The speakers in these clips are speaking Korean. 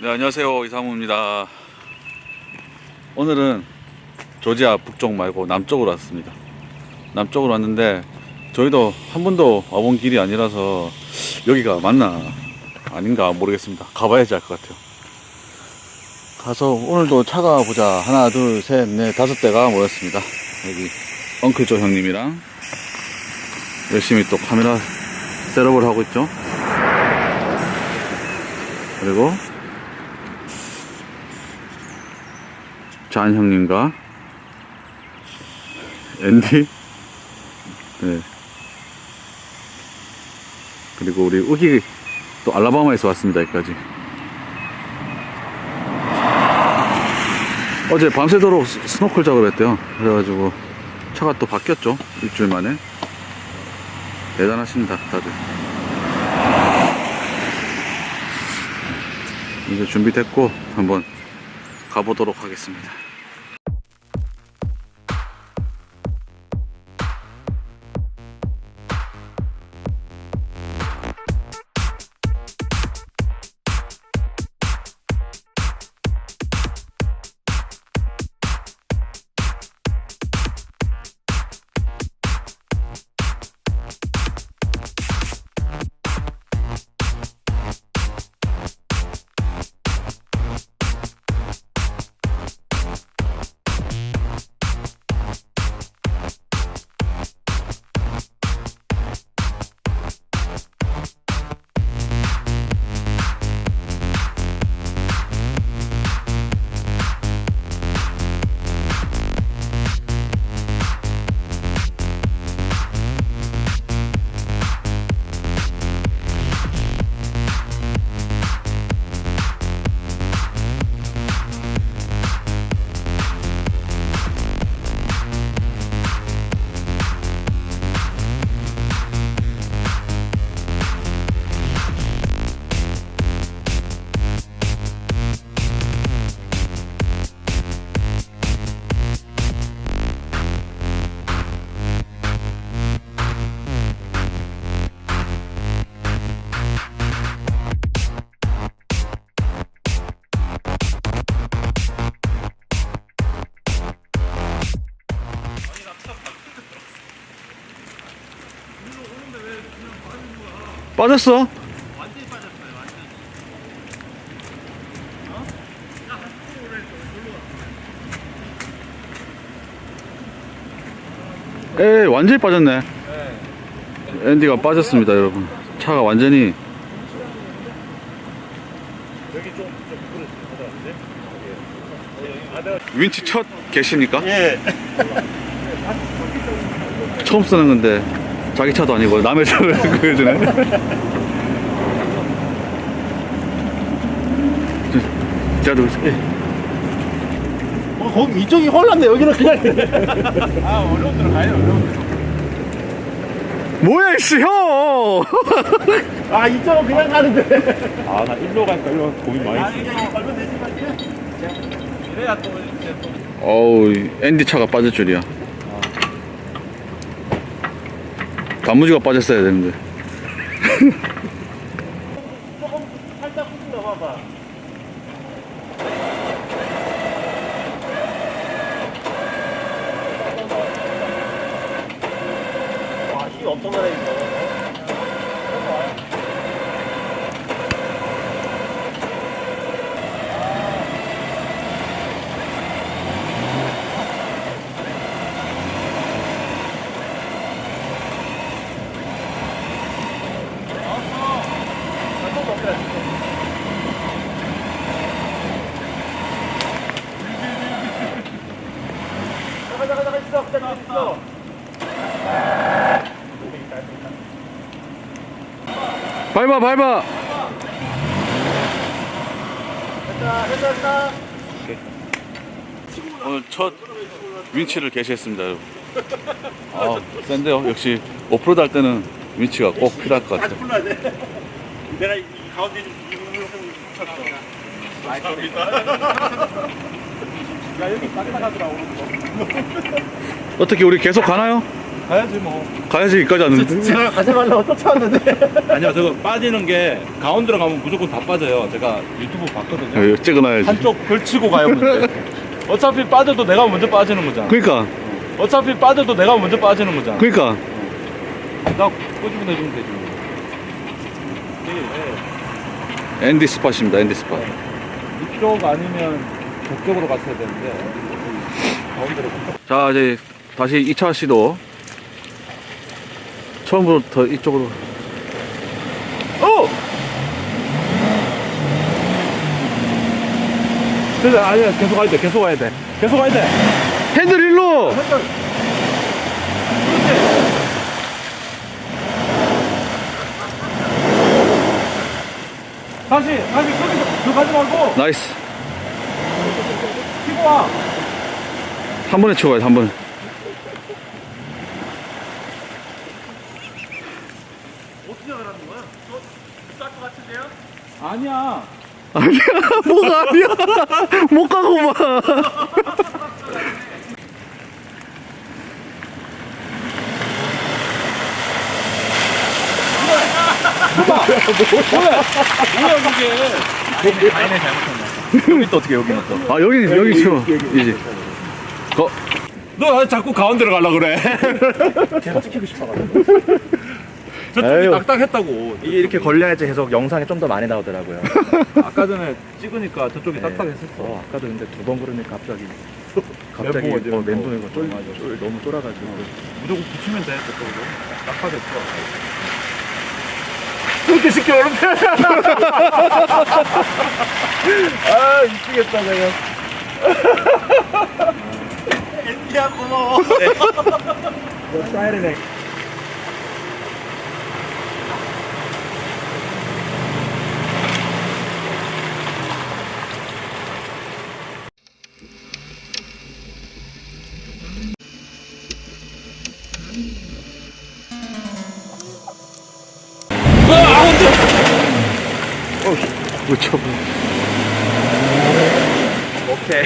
네, 안녕하세요. 이상무입니다. 오늘은 조지아 북쪽 말고 남쪽으로 왔습니다. 남쪽으로 왔는데 저희도 한 번도 와본 길이 아니라서 여기가 맞나 아닌가 모르겠습니다. 가봐야지 알 것 같아요. 가서 오늘도 차가 보자. 하나, 둘, 셋, 넷, 다섯 대가 모였습니다. 여기 엉클조 형님이랑 열심히 또 카메라 셋업을 하고 있죠. 그리고 잔 형님과 앤디 네 그리고 우리 우기 또 알라바마에서 왔습니다 여기까지 어제 밤새도록 스- 스노클 작업했대요. 그래가지고 차가 또 바뀌었죠. 일주일 만에. 대단하십니다 다들. 이제 준비됐고 한번 가보도록 하겠습니다. 빠졌어? 에 완전히 빠졌네. 앤디가 빠졌습니다, 여러분. 차가 완전히 윈치 첫 계십니까? 예. 처음 쓰는 건데 자기 차도 아니고 남의 차를 그려주네. 자도 예. 어, 거기 이쪽이 홀랐네. 여기는 그냥. 뭐야 이씨 형! 아, 이쪽은 그냥 가는데. 아, 나 일로 갈까? 일로? 고민 많이 했어. 어우 앤디 차가 빠질 줄이야. 단무지가 빠졌어야 되는데. 조금 살짝 훅 넘어봐. 와, 힘 엄청나네, 이거. 가자, 가자, 가자, 있어, 가자, 있어. 밟아 밟아. 됐다, 됐다, 됐다. 오늘 첫 윈치를 개시했습니다 여러분. 아 센데요. 역시 오프로드 할 때는 윈치가 꼭 필요할 것 같아요. 내가 이 가운데. 야 여기 딱딱하더라고 어떻게 우리 계속 가나요? 가야지 뭐 가야지 여기까지 왔는데. 제가 가져가려고 쫓아왔는데. 아니요 저거 빠지는 게 가운데로 가면 무조건 다 빠져요 제가 유튜브 봤거든요 여기 찍어놔야지. 한쪽 걸치고 가요 근데 어차피 빠져도 내가 먼저 빠지는 거잖아 그러니까, 어차피 빠져도 내가 먼저 빠지는 거잖아 그러니까. 나 꼬집어 내주면 되지 뭐. 네, 앤디 스팟입니다. 앤디 스팟. 이쪽 아니면 북쪽으로 갔어야 되는데 가운데로 자 이제 다시 2차 시도. 처음부터 이쪽으로. 어! 그래 아니야 계속 가야 돼 계속 가야 돼 계속 가야 돼 핸들 일로. 다시 다시 거기서 그 가지 말고 나이스. 피고 와한 번에 치워야지 한 번에. 어떻게 하라는 거야? 쌀것 같은데요? 아니야 아니야 뭐가 아니야. 못 가고 봐. 뭐야 이게 여기 또 어떻게 여기는 또. 아 여기 여기 치워. 이제. 거. 너 자꾸 가운데로 가려 그래 계속 찍히고 싶어가지고. 저쪽이 에휴. 딱딱했다고 이게 이렇게 걸려야지 계속 영상에 좀더 많이 나오더라고요. 아까 전에 찍으니까 저쪽이 네. 딱딱했었어 어, 아까도 근데 두 번 그러니까 갑자기. 갑자기 멘붕 어, 멘붕. 멘붕이 쫄, 맞아. 쫄, 너무 쫄아가지고. 무조건 붙이면 돼 저쪽으로 딱딱했어 그렇게 쉽게 어렵네. 아, 미치겠다, 내가. 엔디야, 고마워. 너 사이렌에. 그렇죠. 오케이.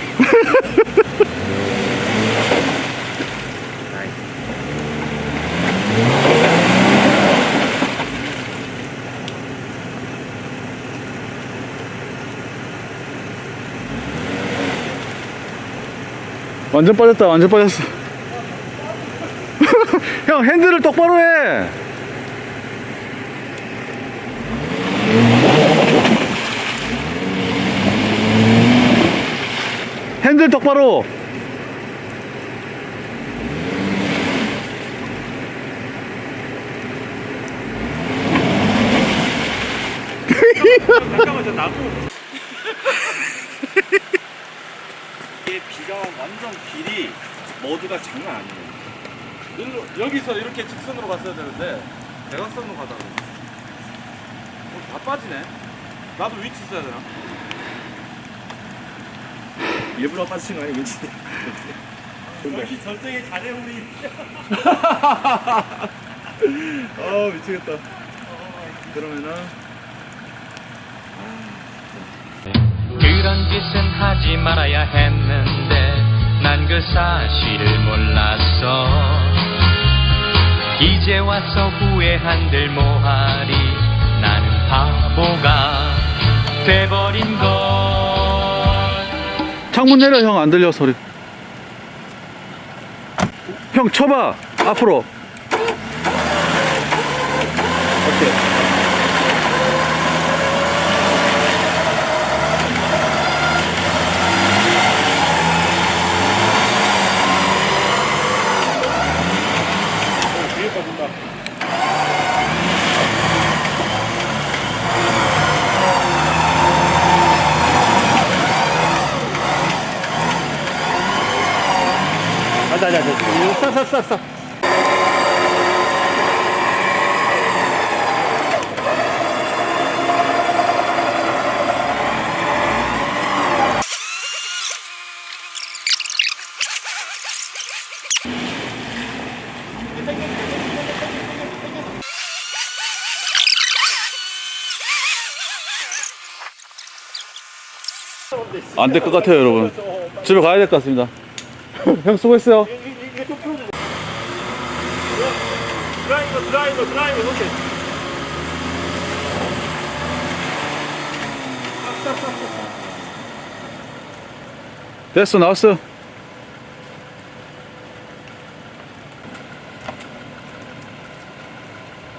완전 빠졌다. 완전 빠졌어. 형 핸들을 똑바로 해. 핸들 똑바로. 잠깐만 저 나무 이게 비가 완전 길이 모두가 장난 아니에요 일로, 여기서 이렇게 직선으로 갔어야 되는데 대각선으로 가다가 어, 다 빠지네 나도 위치 써야 되나? 일부러 빠지신 거 아니야, 민지? 역시 전쟁의 자네 우리 아, 미치겠다. 그러면은. 그런 짓은 하지 말아야 했는데 난 그 사실을 몰랐어 이제 와서 후회한들 뭐하리 나는 바보가 돼버린 걸 창문 내려 형 안 들려 소리. 형 쳐봐 앞으로. 안 될 것 같아요, 여러분. 집에 가야 될 것 같습니다. 형 수고했어요. 드라이버, 드라이버, 드라이버, 이렇게. 됐어, 나왔어.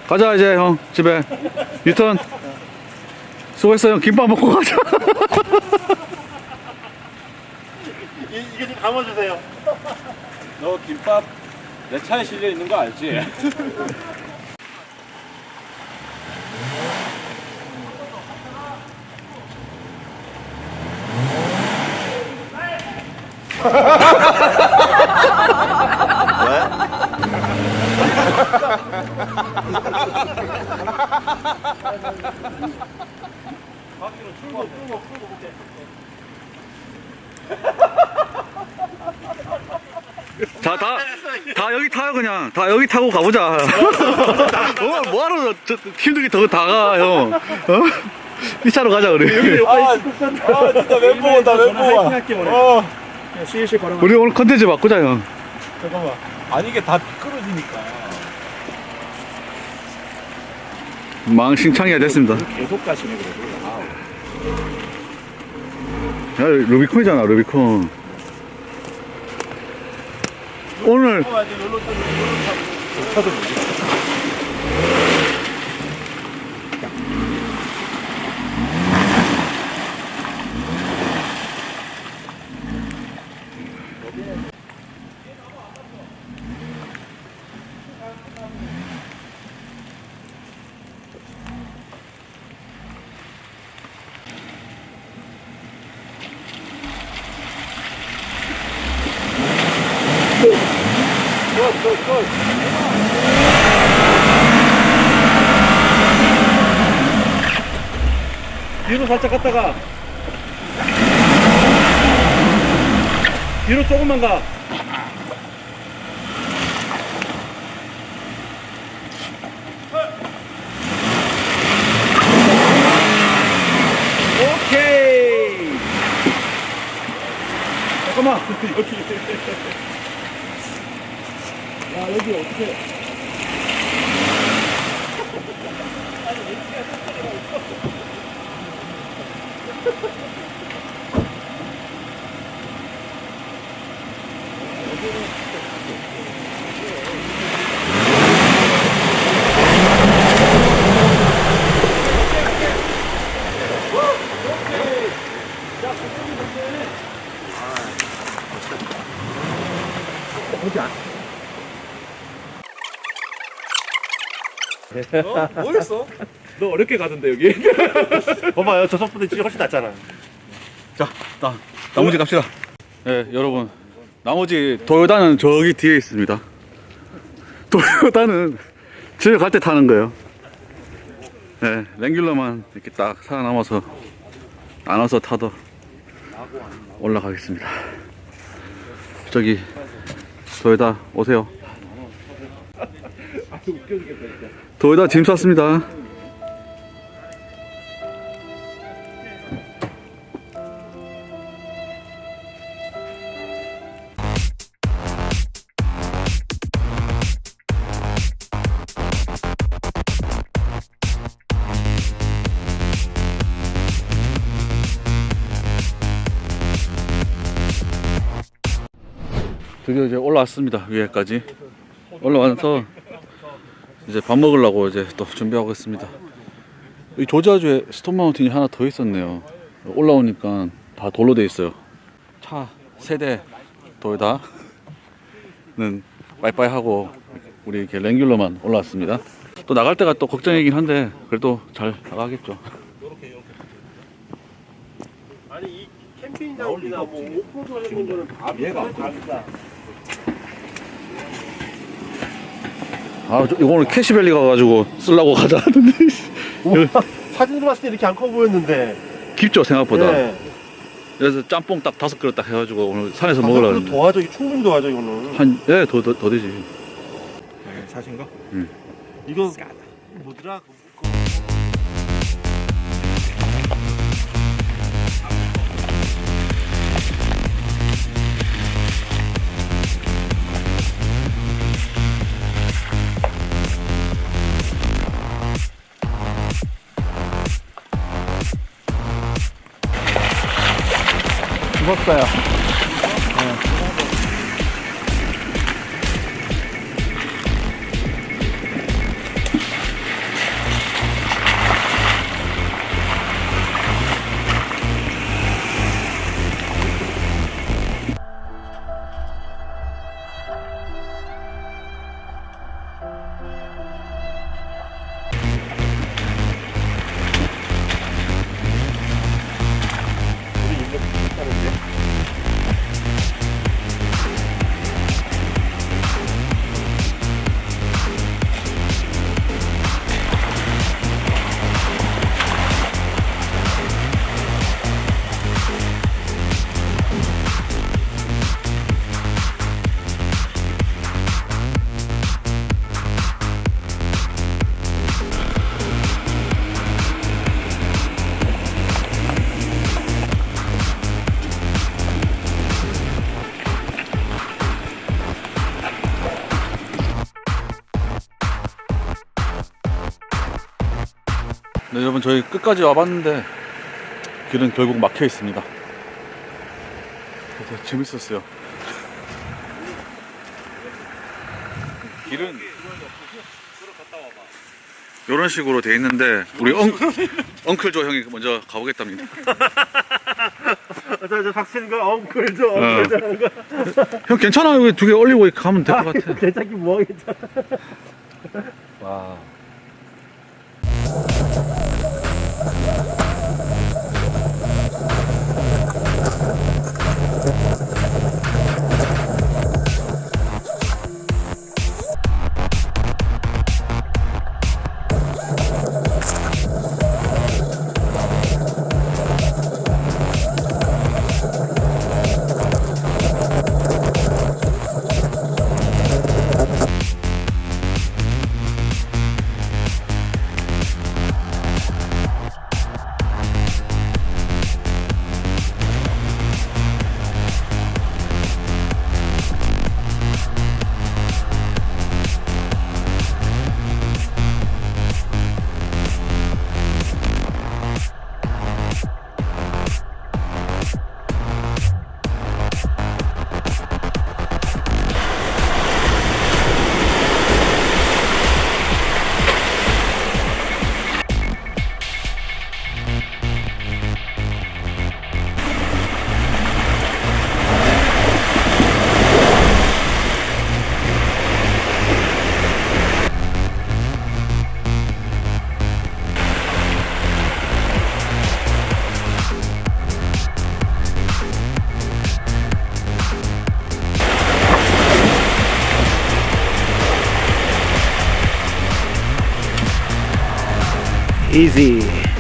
가자, 이제 형, 집에. 유턴. 수고했어, 형. 김밥 먹고 가자. 이, 이게 좀 감아주세요. 너 김밥 내 차에 실려 있는 거 알지? 자, 다, 다 여기 타요, 그냥. 다 여기 타고 가보자. 어, 뭐하러 저, 힘들게 더 다가, 형. 어? 이 차로 가자, 우리. 아, 아 진짜 멘붕 온다 멘붕 와. 어. 걸어. 우리 오늘 컨텐츠 바꾸자, 형. 잠깐만. 아니 이게 다 미끄러지니까. 망신창이가 됐습니다. 계속 가시네, 그래도. 야, 루비콘이잖아, 루비콘. 오늘 뒤로 살짝 갔다가. 뒤로 조금만 가. 오케이. 잠깐만. 야, 여기 어떻게. 뭐였어? 너 어렵게 가던데, 여기. 봐봐요, 저 속보다 진짜 훨씬 낫잖아. 자, 나, 나머지 갑시다. 네, 여러분. 나머지 도요다는 저기 뒤에 있습니다. 도요다는 집에 갈 때 타는 거예요. 네, 랭귤러만 이렇게 딱 살아남아서 나눠서 타도 올라가겠습니다. 저기 도요다 오세요. 도요다 짐 쌌습니다. 드디어 이제 올라왔습니다 위에까지 올라와서 이제 밥 먹으려고 이제 또 준비하고 있습니다. 이 조지아주에 스톤 마운틴이 하나 더 있었네요. 올라오니까 다 돌로 돼 있어요. 차 세대 도요다는 빠이빠이 하고 우리 이렇게 랭귤러만 올라왔습니다. 또 나갈 때가 또 걱정이긴 한데 그래도 잘 나가겠죠. 아니, 이 캠핑장이나 뭐, 오프로드 하는 거는 다 얘가 다르다. 아 저, 이거는 캐시밸리 가가지고 쓰려고 가자 하는데 사진으로 봤을 때 이렇게 안 커 보였는데. 깊죠 생각보다 네. 그래서 짬뽕 딱 다섯 그릇 딱 해가지고 오늘 산에서 아, 먹으려고 그래도 했는데 도와줘, 이거 충분히 도와줘, 이거는. 한 예 더 더, 더 되지 사신 거? 이거 뭐더라? você. 여러분 저희 끝까지 와봤는데 길은 결국 막혀 있습니다. 그래서 재밌었어요. 길은 이런 식으로 돼 있는데 우리 엉, 엉클조 형이 먼저 가보겠답니다. 저, 저 박신과 엉클 저 엉클 저 하는 거형 괜찮아 여기 두 개 올리고 가면 될 것 같아. 대차기 뭐 하겠잖아 와. Easy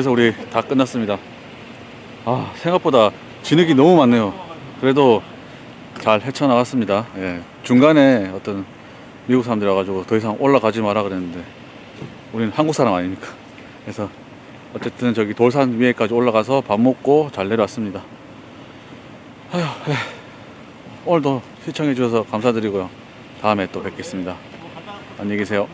이래서 우리 다 끝났습니다. 아, 생각보다 진흙이 너무 많네요. 그래도 잘 헤쳐나갔습니다. 예. 중간에 어떤 미국 사람들이 와가지고 더 이상 올라가지 마라 그랬는데 우리는 한국 사람 아니니까. 그래서 어쨌든 저기 돌산 위에까지 올라가서 밥 먹고 잘 내려왔습니다. 아휴, 예. 오늘도 시청해 주셔서 감사드리고요. 다음에 또 뵙겠습니다. 안녕히 계세요.